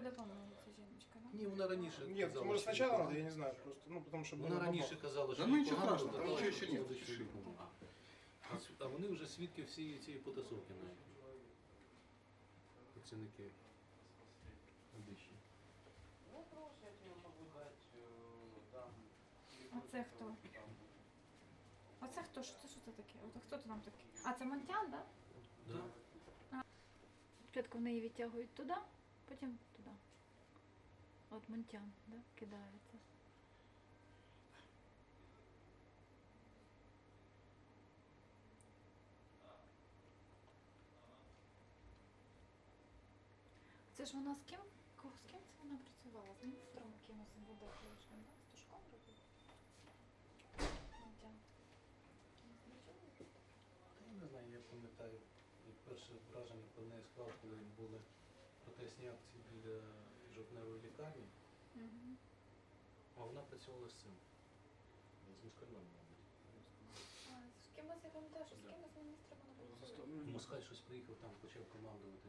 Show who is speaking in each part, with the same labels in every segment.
Speaker 1: допомогу, ця жіночка, да?
Speaker 2: Ні, вона раніше
Speaker 3: Нет,
Speaker 2: казала,
Speaker 3: может
Speaker 2: що
Speaker 3: сначала надо, я не знаю, просто, ну, потому что...
Speaker 2: Вона
Speaker 3: было
Speaker 2: раніше казала, що
Speaker 4: Да ну, нічого страшного, там нічого ще ні.
Speaker 2: А с- А вони вже свідки всієї цієї потасовки навіть. Працівники Одещі.
Speaker 5: Тебе могу дать, э, дам.
Speaker 1: А це хто? Що це що це таке? От хто це нам такий? А це Монтян, так? Да?
Speaker 2: Да.
Speaker 1: Спочатку в неї відтягують туди, потім туди. От Монтян, да? кидається. Це ж вона з ким? З ким це вона працювала? З міністром якимось буде колишнім, да? З Тушком робить? Монтян.
Speaker 2: Я не знаю, я пам'ятаю, перше враження про неї склав, коли були акції біля жовтневої лікарні,
Speaker 1: Мгм.
Speaker 2: а вона працювала з цим. З москальном, мабуть.
Speaker 1: А, з кимось я пам'ятаю, що з кимось міністром вона працювала.
Speaker 2: Москаль щось приїхав там, почав командувати,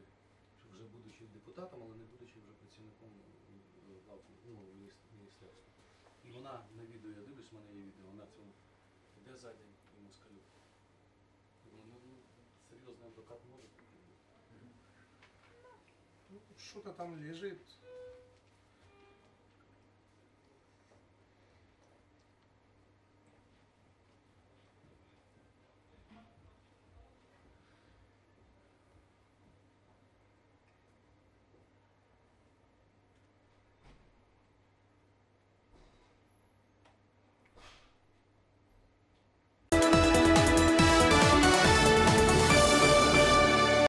Speaker 2: що вже будучи депутатом, але не будучи вже працівником е, ну, міністерства. І вона на відео, я дивлюсь, в мене є відео, вона цьому йде ззаді і москалю. Думаю, Ну, ну, серйозний адвокат може бути.
Speaker 3: Что-то там лежит,